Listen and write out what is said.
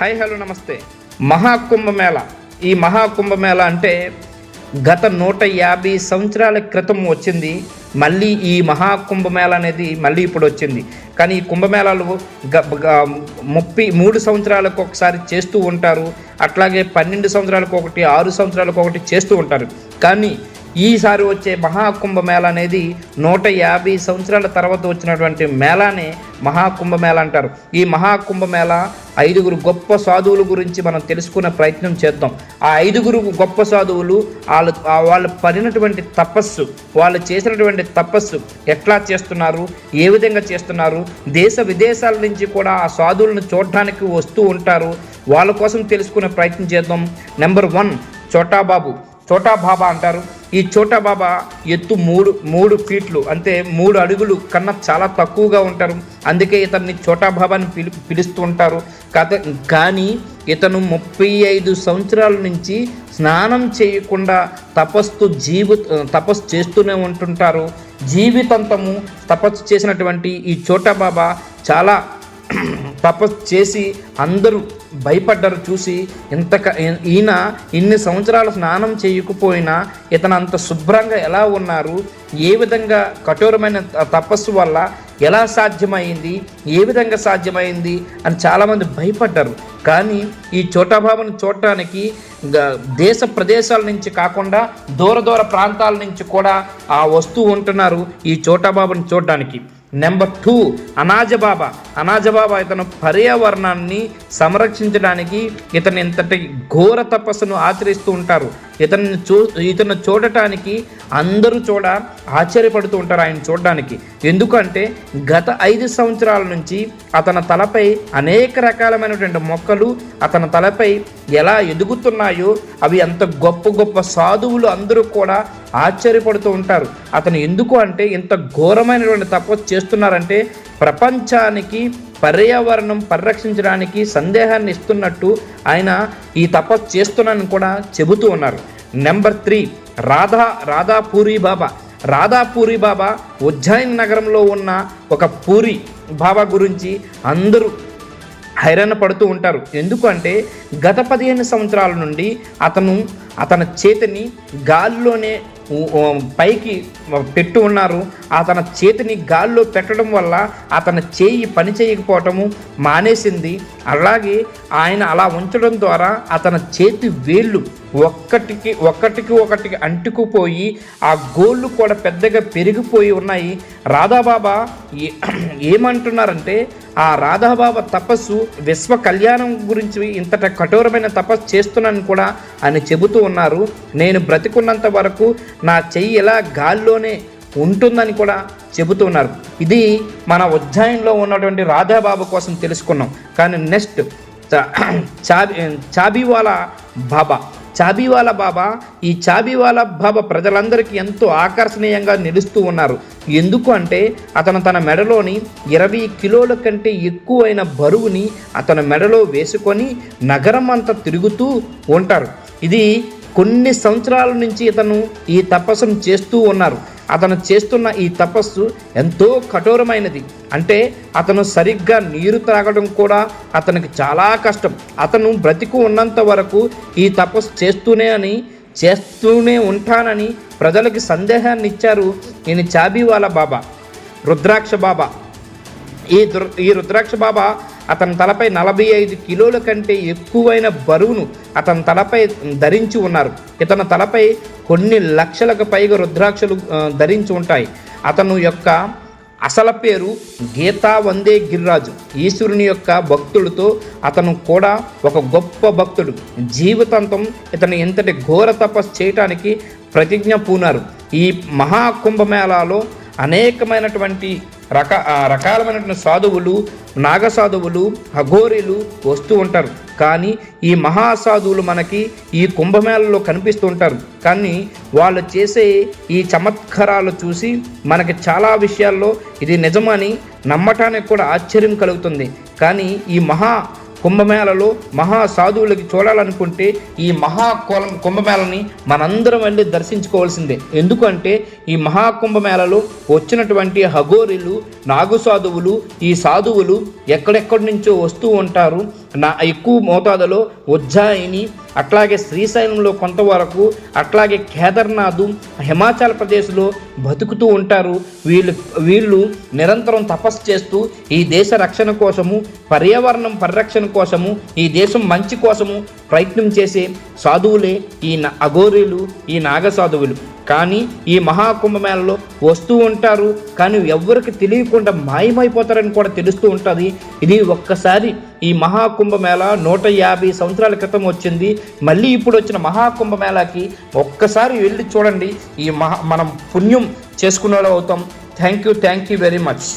Hi hello నమస్తే. మహాకుంభమేళ. ఈ మహాకుంభమేళ అంటే గత నూట యాభై సంవత్సరాల క్రితం వచ్చింది. మళ్ళీ ఈ మహాకుంభమేళ అనేది మళ్ళీ ఇప్పుడు వచ్చింది. కానీ ఈ కుంభమేళాలు గ- ముప్పై మూడు సంవత్సరాలకు ఒకసారి చేస్తూ ఉంటారు. అట్లాగే పన్నెండు సంవత్సరాలకు ఒకటి ఆరు సంవత్సరాలకు ఒకటి చేస్తూ ఉంటారు. కానీ ఈసారి వచ్చే మహాకుంభమేళ అనేది నూట యాభై సంవత్సరాల తర్వాత వచ్చినటువంటి మేళానే మహాకుంభమేళ అంటారు. ఈ మహాకుంభమేళ ఐదుగురు గొప్ప సాధువుల గురించి మనం తెలుసుకునే ప్రయత్నం చేద్దాం. ఆ ఐదుగురు గొప్ప సాధువులు వాళ్ళు వాళ్ళు పడినటువంటి తపస్సు వాళ్ళు చేసినటువంటి తపస్సు ఎట్లా చేస్తున్నారు ఏ విధంగా చేస్తున్నారు దేశ విదేశాల నుంచి కూడా ఆ సాధువులను చూడడానికి వస్తూ ఉంటారు. వాళ్ళ కోసం తెలుసుకునే ప్రయత్నం చేద్దాం. నెంబర్ వన్ చోటా బాబు చోటా బాబా అంటారు. ఈ చోటా బాబా ఎత్తు మూడు మూడు ఫీట్లు అంటే మూడు అడుగులు కన్నా చాలా తక్కువగా ఉంటారు. అందుకే ఇతన్ని చోటా బాబాని పిలు పిలుస్తూ ఉంటారు. కథ కానీ ఇతను ముప్పై ఐదు సంవత్సరాల నుంచి స్నానం చేయకుండా తపస్సు జీవి తపస్సు చేస్తూనే ఉంటుంటారు. జీవితాంతము తపస్సు చేసినటువంటి ఈ చోటా బాబా చాలా తపస్సు చేసి అందరూ భయపడ్డారు చూసి ఇంత ఈయన ఇన్ని సంవత్సరాలు స్నానం చేయకపోయినా ఇతను అంత శుభ్రంగా ఎలా ఉన్నారు ఏ విధంగా కఠోరమైన తపస్సు వల్ల ఎలా సాధ్యమైంది ఏ విధంగా సాధ్యమైంది అని చాలామంది భయపడ్డారు. కానీ ఈ చోటాబాబుని చూడటానికి దేశ ప్రదేశాల నుంచి కాకుండా దూర దూర ప్రాంతాల నుంచి కూడా ఆ వస్తూ ఉంటున్నారు ఈ చోటాబాబుని చూడడానికి నెంబర్ టూ అనాజబాబా అనాజబాబా ఇతను పర్యావరణాన్ని సంరక్షించడానికి ఇతను ఇంతటి ఘోర తపస్సును ఆచరిస్తూ ఉంటారు. ఇతన్ని చూ ఇతను చూడటానికి అందరూ చూడ ఆశ్చర్యపడుతూ ఉంటారు ఆయన చూడడానికి. ఎందుకంటే గత ఐదు సంవత్సరాల నుంచి అతని తలపై అనేక రకాలమైనటువంటి మొక్కలు అతని తలపై ఎలా ఎదుగుతున్నాయో అవి అంత గొప్ప గొప్ప సాధువులు అందరూ కూడా ఆశ్చర్యపడుతూ ఉంటారు. అతను ఎందుకు అంటే ఇంత ఘోరమైనటువంటి తపస్సు చేస్తున్నారంటే ప్రపంచానికి పర్యావరణం పరిరక్షించడానికి సందేహాన్ని ఇస్తున్నట్టు ఆయన ఈ తపస్సు చేస్తున్నానని కూడా చెబుతూ ఉన్నారు. Number three Radha Radhapuri Baba. రాధాపూరి Baba Ujjain నగరంలో ఉన్న ఒక పూరి బాబా గురించి అందరూ హైరాణ పడుతూ ఉంటారు. ఎందుకంటే గత పదిహేను సంవత్సరాల నుండి అతను అతని చేతిని గాల్లోనే పైకి పెట్టు ఉన్నారు. అతని చేతిని గాల్లో పెట్టడం వల్ల అతని చేయి పని చేయకపోవటము మానేసింది. అలాగే ఆయన అలా ఉంచడం ద్వారా అతని చేతి వేళ్ళు ఒక్కటికి ఒక్కటికి ఒకటికి అంటుకుపోయి ఆ గోళ్ళు కూడా పెద్దగా పెరిగిపోయి ఉన్నాయి. రాధాబాబా ఏమంటున్నారంటే ఆ రాధాబాబా తపస్సు విశ్వ కళ్యాణం గురించి ఇంతట కఠోరమైన తపస్సు చేస్తున్నాను కూడా అని చెబుతూ ఉన్నారు. నేను బ్రతికున్నంత వరకు నా చెయ్యి ఎలా గాల్లోనే ఉంటుందని కూడా చెబుతున్నారు ఇది మన ఉజ్జాయంలో ఉన్నటువంటి రాధాబాబు కోసం తెలుసుకున్నాం. కానీ నెక్స్ట్ చాబి చాబీ చాబీవాలా బాబా చాబీవాలా బాబా ఈ చాబీవాలా బాబా ప్రజలందరికీ ఎంతో ఆకర్షణీయంగా నిలుస్తూ ఉన్నారు. ఎందుకు అంటే అతను తన మెడలోని ఇరవై కిలోల కంటే ఎక్కువైన బరువుని అతను మెడలో వేసుకొని నగరం అంతా తిరుగుతూ ఉంటారు. ఇది కొన్ని సంవత్సరాల నుంచి ఇతను ఈ తపస్సును చేస్తూ ఉన్నారు. అతను చేస్తున్న ఈ తపస్సు ఎంతో కఠోరమైనది. అంటే అతను సరిగ్గా నీరు త్రాగడం కూడా అతనికి చాలా కష్టం. అతను బ్రతికు ఉన్నంత వరకు ఈ తపస్సు చేస్తూనే అని చేస్తూనే ఉంటానని ప్రజలకి సందేహాన్ని ఇచ్చారు ఈయన చాబీవాలా బాబా రుద్రాక్ష బాబా. ఈ దుర్ ఈ రుద్రాక్ష బాబా అతని తలపై నలభై ఐదు కిలోల కంటే ఎక్కువైన బరువును అతని తలపై ధరించి ఉన్నారు. ఇతని తలపై కొన్ని లక్షలకు పైగా రుద్రాక్షలు ధరించి ఉంటాయి. అతను యొక్క అసల పేరు గీతా వందే గిరిరాజు. ఈశ్వరుని యొక్క భక్తుడితో అతను కూడా ఒక గొప్ప భక్తుడు. జీవితాంతం ఇతను ఇంతటి ఘోర తపస్సు చేయటానికి ప్రతిజ్ఞ పూనారు. ఈ మహాకుంభమేళాలో అనేకమైనటువంటి రక రకాలమైనటువంటి సాధువులు నాగసాధువులు అఘోరీలు వస్తూ ఉంటారు. కానీ ఈ మహాసాధువులు మనకి ఈ కుంభమేళలో కనిపిస్తూ ఉంటారు. కానీ వాళ్ళు చేసే ఈ చమత్కారాలు చూసి మనకి చాలా విషయాల్లో ఇది నిజమని నమ్మటానికి కూడా ఆశ్చర్యం కలుగుతుంది. కానీ ఈ మహా కుంభమేళలో మహా సాధువులకి చూడాలనుకుంటే ఈ మహాకోలం కుంభమేళని మనందరం వెళ్ళి దర్శించుకోవాల్సిందే. ఎందుకంటే ఈ మహాకుంభమేళలో వచ్చినటువంటి హగోరీలు నాగు సాధువులు ఈ సాధువులు ఎక్కడెక్కడి నుంచో వస్తూ ఉంటారు. నా ఎక్కువ మోతాదులో ఉజ్జాయిని అట్లాగే శ్రీశైలంలో కొంతవరకు అట్లాగే కేదార్నాథ్ హిమాచల్ ప్రదేశ్లో బతుకుతూ ఉంటారు. వీళ్ళు వీళ్ళు నిరంతరం తపస్సు చేస్తూ ఈ దేశ రక్షణ కోసము పర్యావరణం పరిరక్షణ కోసము ఈ దేశం మంచి కోసము ప్రయత్నం చేసే సాధువులే ఈ అఘోరీలు ఈ నాగ సాధువులు కానీ ఈ మహాకుంభమేళలో వస్తూ ఉంటారు కానీ ఎవ్వరికి తెలియకుండా మాయమైపోతారని కూడా తెలుస్తూ ఉంటుంది. ఇది ఒక్కసారి ఈ మహాకుంభమేళ నూట యాభై సంవత్సరాల క్రితం వచ్చింది. మళ్ళీ ఇప్పుడు వచ్చిన మహాకుంభమేళాకి ఒక్కసారి వెళ్ళి చూడండి. ఈ మహా మనం పుణ్యం చేసుకునే అవుతాం. Thank you thank you very much.